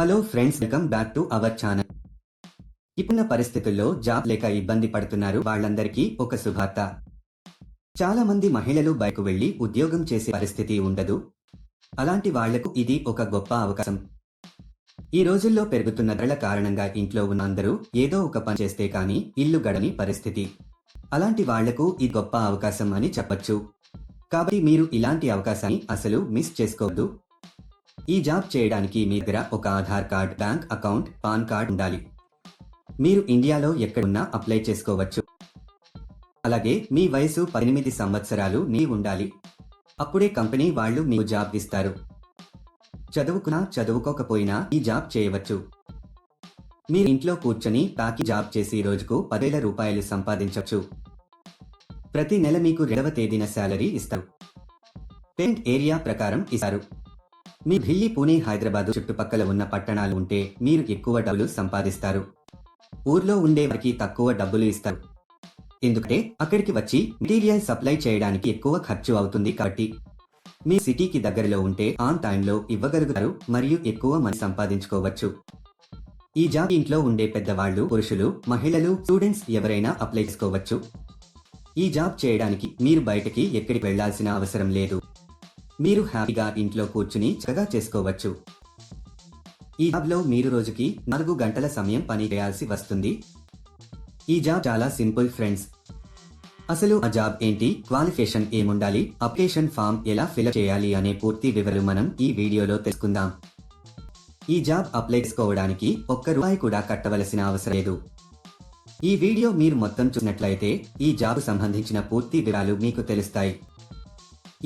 Hello friends welcome back to our channel. ఇప్పుడున్న పరిస్థితుల్లో job లేక ఇబ్బంది పడుతున్నారు వాళ్ళందరికీ ఒక శుభార్త. చాలా మంది మహిళలు బయటకు వెళ్ళి ఉద్యోగం చేసే పరిస్థితి ఉండదు. అలాంటి వాళ్ళకు ఇది ఒక గొప్ప అవకాశం. ఈ రోజుల్లో పెరుగుతున్న ధరల కారణంగా ఇంట్లో ఉన్న అందరూ ఏదో ఒక పని చేస్తే కానీ ఇల్లు గడని పరిస్థితి. అలాంటి వాళ్ళకు ఇది గొప్ప అవకాశం అని చెప్పొచ్చు. కాబట్టి మీరు ఇలాంటి అవకాశాన్ని అసలు మిస్ చేసుకోవద్దు. ఈ జాబ్ చేయడానికి మీ దగ్గర ఒక Aadhaar card bank account PAN card ఉండాలి. మీరు ఇండియాలో ఎక్కడున్నా అప్లై చేసుకోవచ్చు. అలాగే మీ వయసు పద్దెనిమిది సంవత్సరాలు నీ ఉండాలి. అప్పుడే కంపెనీ వాళ్ళు మీకు జాబ్ ఇస్తారు. చదువుకున్నా చదువుకోకపోయినా ఈ జాబ్ చేయవచ్చు. మీరు ఇంట్లో కూర్చొని తాకి జాబ్ చేసి రోజుకు పదివేల రూపాయలు సంపాదించవచ్చు. ప్రతి నెల మీకు రెండవ తేదీన శాలరీ ఇస్తారు. పేమెంట్ ఏరియా ప్రకారం ఇస్తారు. మీ ఢిల్లీ పూణే హైదరాబాద్ చుట్టుపక్కల ఉన్న పట్టణాలు ఉంటే మీరు ఎక్కువ డబ్బులు సంపాదిస్తారు. ఊర్లో ఉండే వారికి తక్కువ డబ్బులు ఇస్తారు. ఎందుకంటే అక్కడికి వచ్చి మెటీరియల్ సప్లై చేయడానికి ఎక్కువ ఖర్చు అవుతుంది కాబట్టి. మీ సిటీకి దగ్గరలో ఉంటే ఆన్ టైంలో ఇవ్వగలుగుతారు మరియు ఎక్కువ మంది సంపాదించుకోవచ్చు. ఈ జాబ్ ఇంట్లో ఉండే పెద్దవాళ్ళు పురుషులు మహిళలు స్టూడెంట్స్ ఎవరైనా అప్లై చేసుకోవచ్చు. ఈ జాబ్ చేయడానికి మీరు బయటకి ఎక్కడికి వెళ్ళాల్సిన అవసరం లేదు. మీరు హ్యాపీగా ఇంట్లో కూర్చుని చక్కగా చేసుకోవచ్చు. ఈ జాబ్లో మీరు రోజుకి నాలుగు గంటల సమయం పని చేయాల్సి వస్తుంది. ఈ జాబ్ చాలా సింపుల్ ఫ్రెండ్స్. అసలు ఆ జాబ్ ఏంటి? క్వాలిఫికేషన్ ఏముండాలి? అప్లికేషన్ ఫామ్ ఎలా ఫిల్ చేయాలి అనే పూర్తి వివరాలు మనం ఈ వీడియోలో తెలుసుకుందాం. ఈ జాబ్ అప్లై చేసుకోవడానికి ఒక్క రూపాయి కూడా కట్టవలసిన అవసరం లేదు. ఈ వీడియో మీరు మొత్తం చూసినట్లయితే ఈ జాబ్ సంబంధించిన పూర్తి వివరాలు మీకు తెలుస్తాయి.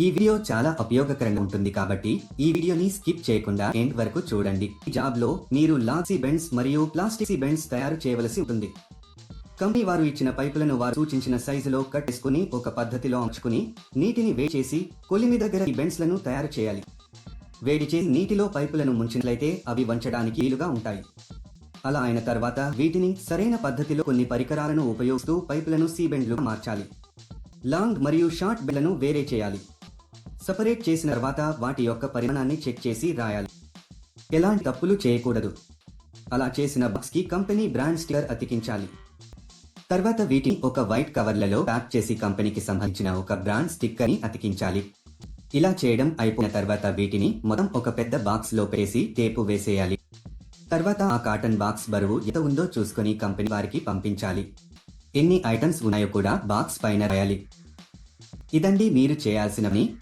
ఈ వీడియో చాలా ఉపయోగకరంగా ఉంటుంది కాబట్టి ఈ వీడియోని స్కిప్ చేయకుండా ఎండ్ వరకు చూడండి. ఈ జాబ్లో మీరు లాక్సీ బెండ్స్ మరియు ప్లాస్టిక్ బెండ్స్ తయారు చేయవలసి ఉంటుంది. కంపెనీ వారు ఇచ్చిన పైపులను వారు సూచించిన సైజులో కట్ చేసుకుని ఒక పద్ధతిలో అమర్చుకుని నీటిని వేడి చేసి కొలిమి దగ్గర ఈ బెండ్స్లను తయారు చేయాలి. వేడి చేసి నీటిలో పైపులను ముంచినట్లయితే అవి వంచడానికి వీలుగా ఉంటాయి. అలా అయిన తర్వాత వీటిని సరైన పద్ధతిలో కొన్ని పరికరాలను ఉపయోగిస్తూ పైపులను సీబెండ్లుగా మార్చాలి. లాంగ్ మరియు షార్ట్ బెండ్లను వేరే చేయాలి. సపరేట్ చేసిన తర్వాత వాటి యొక్క పరిమాణాన్ని చెక్ చేసి రాయాలి. ఎలాంటి తప్పులు చేయకూడదు. అలా చేసిన బాక్స్కి కంపెనీ బ్రాండ్ స్టిక్కర్ అతికించాలి. తర్వాత వీటిని ఒక వైట్ కవర్లలో ప్యాక్ చేసి కంపెనీకి సంబంధించిన ఒక బ్రాండ్ స్టిక్కర్ని అతికించాలి. ఇలా చేయడం అయిపోయిన తర్వాత వీటిని మొత్తం ఒక పెద్ద బాక్స్లో పేసి టేపు వేసేయాలి. తర్వాత ఆ కాటన్ బాక్స్ బరువు ఎంత ఉందో చూసుకొని కంపెనీ వారికి పంపించాలి. ఎన్ని ఐటమ్స్ ఉన్నాయో కూడా బాక్స్ పైన రాయాలి. ఇదండి మీరు చేయాల్సినవి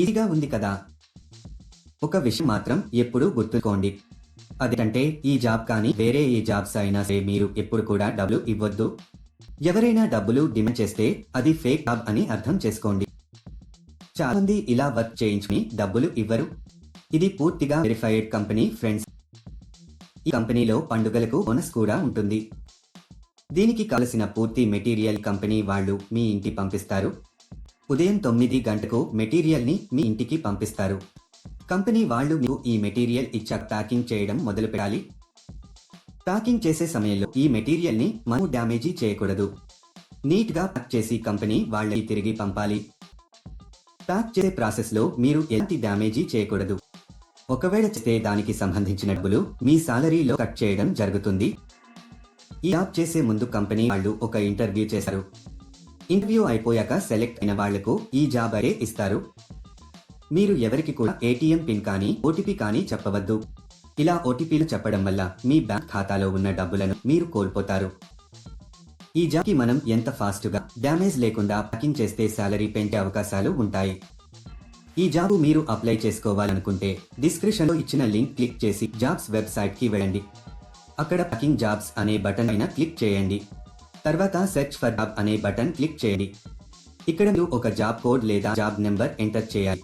ఈజీగా ఉంది కదా. ఒక విషయం మాత్రం ఎప్పుడూ గుర్తుకోండి అదేంటంటే ఈ జాబ్ కానీ వేరే ఏ జాబ్స్ అయినా సరే మీరు ఎప్పుడు కూడా డబ్బులు ఇవ్వద్దు. ఎవరైనా డబ్బులు డిమాండ్ చేస్తే అది ఫేక్ జాబ్ అని అర్థం చేసుకోండి. చాలా మంది ఇలా వర్క్ చేయించుకుని డబ్బులు ఇవ్వరు. ఇది పూర్తిగా వెరిఫైడ్ కంపెనీ ఫ్రెండ్స్ ఈ కంపెనీలో పండుగలకు బోనస్ కూడా ఉంటుంది. దీనికి కావలసిన పూర్తి మెటీరియల్ కంపెనీ వాళ్ళు మీ ఇంటి పంపిస్తారు. ఉదయం తొమ్మిది గంటకు మెటీరియల్ని మీ ఇంటికి పంపిస్తారు. కంపెనీ వాళ్ళు మీకు ఈ మెటీరియల్ ఇచ్చాక ప్యాకింగ్ చేయడం మొదలు పెట్టాలి ప్యాకింగ్ చేసే సమయంలో ఈ మెటీరియల్ని మనం డ్యామేజీ చేయకూడదు. నీట్గా ప్యాక్ చేసి కంపెనీ వాళ్ళకి తిరిగి పంపాలి. ప్యాక్ చేసే ప్రాసెస్లో మీరు ఎలాంటి డ్యామేజీ చేయకూడదు. ఒకవేళ చేస్తే దానికి సంబంధించిన డబ్బులు మీ సాలరీలో కట్ చేయడం జరుగుతుంది. ఈ యాప్ చేసే ముందు కంపెనీ వాళ్ళు ఒక ఇంటర్వ్యూ చేశారు. ఇంటర్వ్యూ అయిపోయాక సెలెక్ట్ అయిన వాళ్ళకు ఈ జాబ్ అరే ఇస్తారు. మీరు ఎవరికి కూడా ఏటీఎం పిన్ కానీ ఓటీపీ కానీ చెప్పవద్దు. ఇలా ఓటీపీలు చెప్పడం వల్ల మీ బ్యాంక్ ఖాతాలో ఉన్న డబ్బులను మీరు కోల్పోతారు. ఈ జాబ్కి మనం ఎంత ఫాస్ట్గా డ్యామేజ్ లేకుండా ప్యాకింగ్ చేస్తే శాలరీ పెంచే అవకాశాలు ఉంటాయి. ఈ జాబ్ మీరు అప్లై చేసుకోవాలనుకుంటే డిస్క్రిప్షన్లో ఇచ్చిన లింక్ క్లిక్ చేసి జాబ్స్ వెబ్సైట్కి వెళ్ళండి. అక్కడ ప్యాకింగ్ జాబ్స్ అనే బటన్ అయినా క్లిక్ చేయండి. తర్వాత సెర్చ్ ఫర్ జాబ్ అనే బటన్ క్లిక్ చేయండి. ఇక్కడ మీరు ఒక జాబ్ కోడ్ లేదా జాబ్ నెంబర్ ఎంటర్ చేయాలి.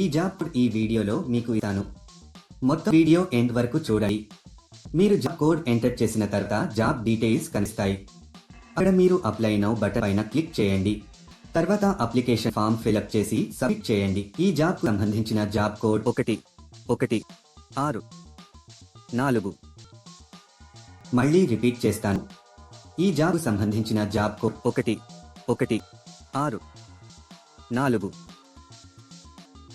ఈ జాబ్ కోడ్ ఈ వీడియోలో మీకు ఇస్తాను. మొత్తం వీడియో ఎండ్ వరకు చూడండి. మీరు జాబ్ కోడ్ ఎంటర్ చేసిన తర్వాత జాబ్ డీటెయిల్స్ కనిపిస్తాయి. అక్కడ మీరు అప్లై నౌ బటన్ పైన క్లిక్ చేయండి. తర్వాత అప్లికేషన్ ఫామ్ ఫిలప్ చేసి సబ్మిట్ చేయండి. ఈ జాబ్ సంబంధించిన జాబ్ కోడ్ ఒకటి ఒకటి ఆరు నాలుగు. మళ్ళీ రిపీట్ చేస్తాను. ఈ జాబ్కు సంబంధించిన జాబ్ కోడ్ ఒకటి ఒకటి ఆరు నాలుగు.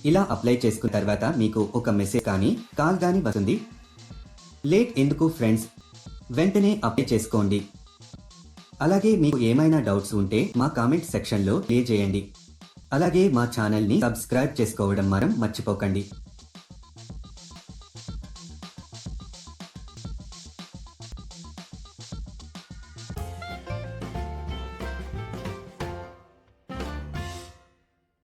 ఇలా అప్లై చేసుకున్న తర్వాత మీకు ఒక మెసేజ్ కానీ కాల్ కానీ వస్తుంది. లేట్ ఎందుకు ఫ్రెండ్స్? వెంటనే అప్లై చేసుకోండి. అలాగే మీకు ఏమైనా డౌట్స్ ఉంటే మా కామెంట్ సెక్షన్లో చేయండి అలాగే మా ఛానల్ని సబ్స్క్రైబ్ చేసుకోవడం మాత్రం మర్చిపోకండి.